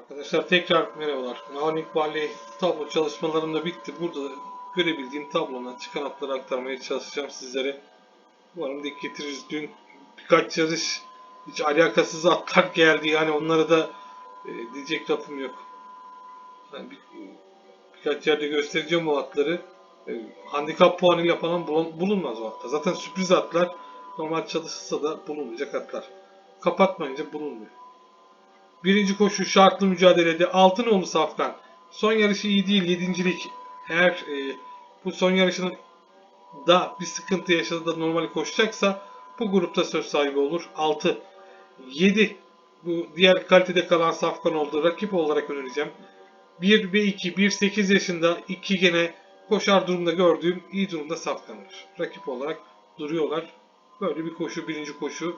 Arkadaşlar tekrar merhabalar. Nanik Valley tablo çalışmalarım da bitti. Burada görebildiğim tablona çıkan atları aktarmaya çalışacağım sizlere. Umarım denk getiririz. Dün birkaç yarış hiç alakasız atlar geldi. Yani onlara da e, diyecek lafım yok. Yani bir, birkaç yerde göstereceğim o atları. E, handikap puanıyla falan bulun- bulunmaz o atlar. Zaten sürpriz atlar normal çalışılsa da bulunmayacak atlar. Kapatmayınca bulunmuyor. Birinci koşu şartlı mücadelede Altınoğlu Safkan. Son yarışı iyi değil. Yedincilik. Eğer e, bu son yarışının da bir sıkıntı yaşadı da normali koşacaksa bu grupta söz sahibi olur. 6. 7. Bu diğer kalitede kalan Safkan oldu. Rakip olarak önereceğim. 1 ve 2. 1 8 yaşında. 2 gene koşar durumda gördüğüm iyi durumda Safkan'dır. Rakip olarak duruyorlar. Böyle bir koşu. Birinci koşu.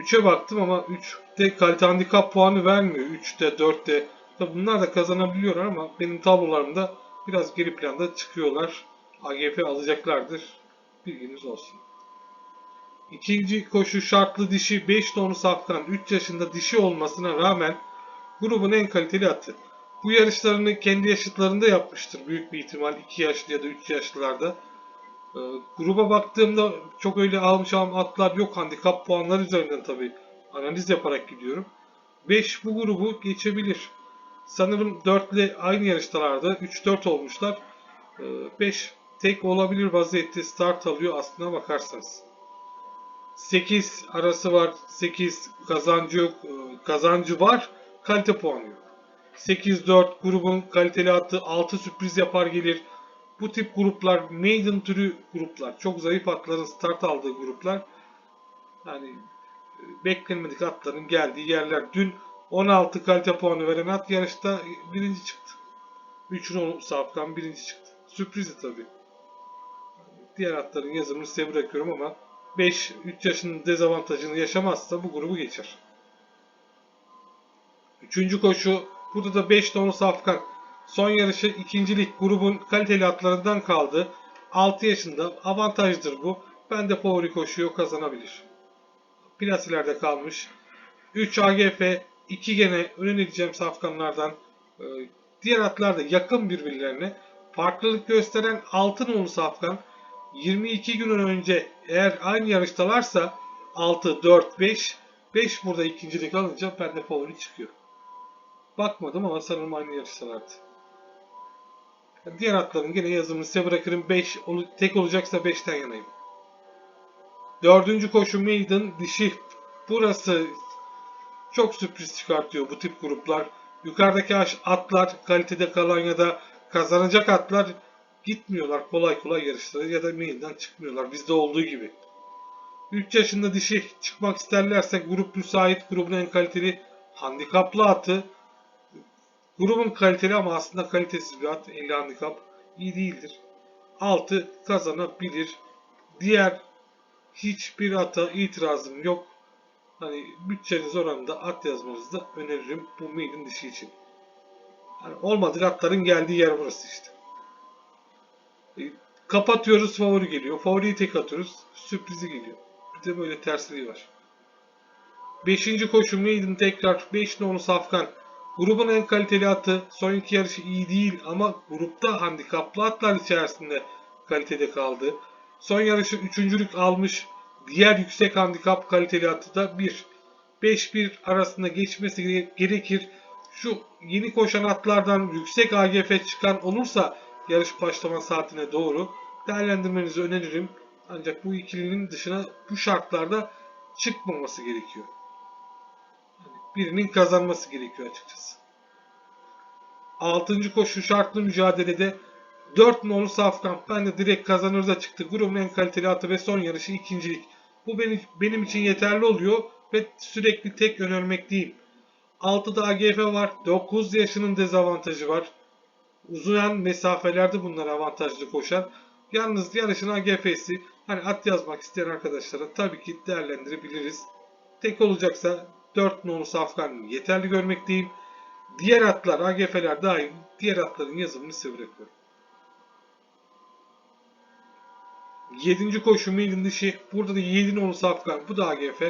3'e baktım ama 3'te kalite handikap puanı vermiyor. 3'te 4'te. Tabi bunlar da kazanabiliyorlar ama benim tablolarımda biraz geri planda çıkıyorlar. AGF alacaklardır. Bilginiz olsun. İkinci koşu şartlı dişi 5 tonlu safkan 3 yaşında dişi olmasına rağmen grubun en kaliteli atı. Bu yarışlarını kendi yaşıtlarında yapmıştır büyük bir ihtimal 2 yaşlı ya da 3 yaşlılarda. Ee, gruba baktığımda çok öyle almış alım atlar yok. Handikap puanları üzerinden tabi analiz yaparak gidiyorum. 5 bu grubu geçebilir. Sanırım 4 ile aynı yarıştalarda 3-4 olmuşlar. 5 tek olabilir vaziyette start alıyor aslına bakarsanız. 8 arası var. 8 kazancı yok. Ee, Kazancı var. Kalite puanı yok. 8-4 grubun kaliteli atı 6 sürpriz yapar gelir. Bu tip gruplar maiden türü gruplar. Çok zayıf atların start aldığı gruplar. Yani e, beklenmedik atların geldiği yerler. Dün 16 kalite puanı veren at yarışta birinci çıktı. 3'ün Safkan birinci çıktı. Sürprizi tabii. Diğer atların yazımını size bırakıyorum ama 5 3 yaşının dezavantajını yaşamazsa bu grubu geçer. Üçüncü koşu burada da 5 tonu Safkan. Son yarışı ikincilik grubun kaliteli atlarından kaldı. 6 yaşında avantajdır bu. Ben de favori koşuyor kazanabilir. Biraz ileride kalmış. 3 AGF 2 gene önereceğim safkanlardan. Ee, Diğer atlar da yakın birbirlerine. Farklılık gösteren Altınoğlu safkan 22 gün önce eğer aynı yarıştalarsa 6, 4, 5 5 burada ikincilik alınca bende favori çıkıyor. Bakmadım ama sanırım aynı yarıştalardı. Diğer atların gene yazımını size bırakırım. 5 tek olacaksa 5'ten yanayım. Dördüncü koşu Maiden dişi. Burası çok sürpriz çıkartıyor bu tip gruplar. Yukarıdaki atlar kalitede kalan ya da kazanacak atlar gitmiyorlar kolay kolay yarışlara ya da Maiden'dan çıkmıyorlar. Bizde olduğu gibi. 3 yaşında dişi çıkmak isterlerse grup müsait grubun en kaliteli handikaplı atı Grubun kaliteli ama aslında kalitesiz bir at. 50 handikap iyi değildir. 6 kazanabilir. Diğer hiçbir ata itirazım yok. Hani bütçeniz oranında at yazmanızı da öneririm bu maiden dişi için. Yani olmadık atların geldiği yer burası işte. E, kapatıyoruz favori geliyor. Favoriyi tek atıyoruz. Sürprizi geliyor. Bir de böyle tersliği var. Beşinci koşu maiden tekrar 5 nolu safkan. Grubun en kaliteli atı son iki yarışı iyi değil ama grupta handikaplı atlar içerisinde kalitede kaldı. Son yarışı üçüncülük almış diğer yüksek handikap kaliteli atı da 1. 5-1 arasında geçmesi gerekir. Şu yeni koşan atlardan yüksek AGF çıkan olursa yarış başlama saatine doğru değerlendirmenizi öneririm. Ancak bu ikilinin dışına bu şartlarda çıkmaması gerekiyor birinin kazanması gerekiyor açıkçası. 6. koşu şartlı mücadelede 4 nolu Safkan ben de direkt kazanırda çıktı. Grubun en kaliteli atı ve son yarışı ikincilik. Bu benim, benim için yeterli oluyor ve sürekli tek önermekteyim. 6'da AGF var. 9 yaşının dezavantajı var. Uzayan mesafelerde bunlar avantajlı koşar. Yalnız yarışın AGF'si hani at yazmak isteyen arkadaşlara tabii ki değerlendirebiliriz. Tek olacaksa 4 nolu safkan yeterli görmekteyim. Diğer atlar, AGF'ler dahil diğer atların yazımını size bırakıyorum. 7. koşu milin dışı. Burada da 7 nolu safkan. Bu da AGF.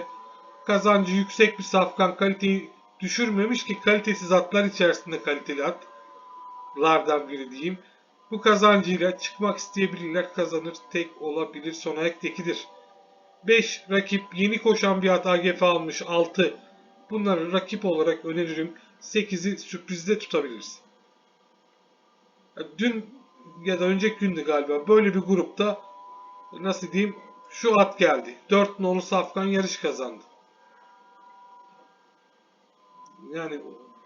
Kazancı yüksek bir safkan. Kaliteyi düşürmemiş ki kalitesiz atlar içerisinde kaliteli atlardan biri diyeyim. Bu kazancıyla çıkmak isteyebilirler. Kazanır. Tek olabilir. Son ayak tekidir. 5 rakip yeni koşan bir at AGF almış 6. Bunları rakip olarak öneririm. 8'i sürprizde tutabiliriz. Dün ya da önceki gündü galiba böyle bir grupta nasıl diyeyim şu at geldi. 4 nolu Safkan yarış kazandı. Yani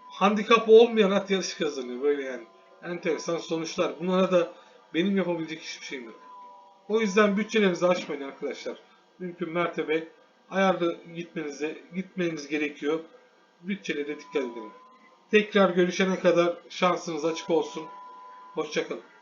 handikap olmayan at yarış kazanıyor böyle yani. Enteresan sonuçlar. Bunlara da benim yapabilecek hiçbir şeyim yok. O yüzden bütçelerinizi aşmayın arkadaşlar. Mümkün mertebe ayarlı gitmenize gitmeniz gerekiyor. Bütçelere dikkat edin. Tekrar görüşene kadar şansınız açık olsun. Hoşçakalın.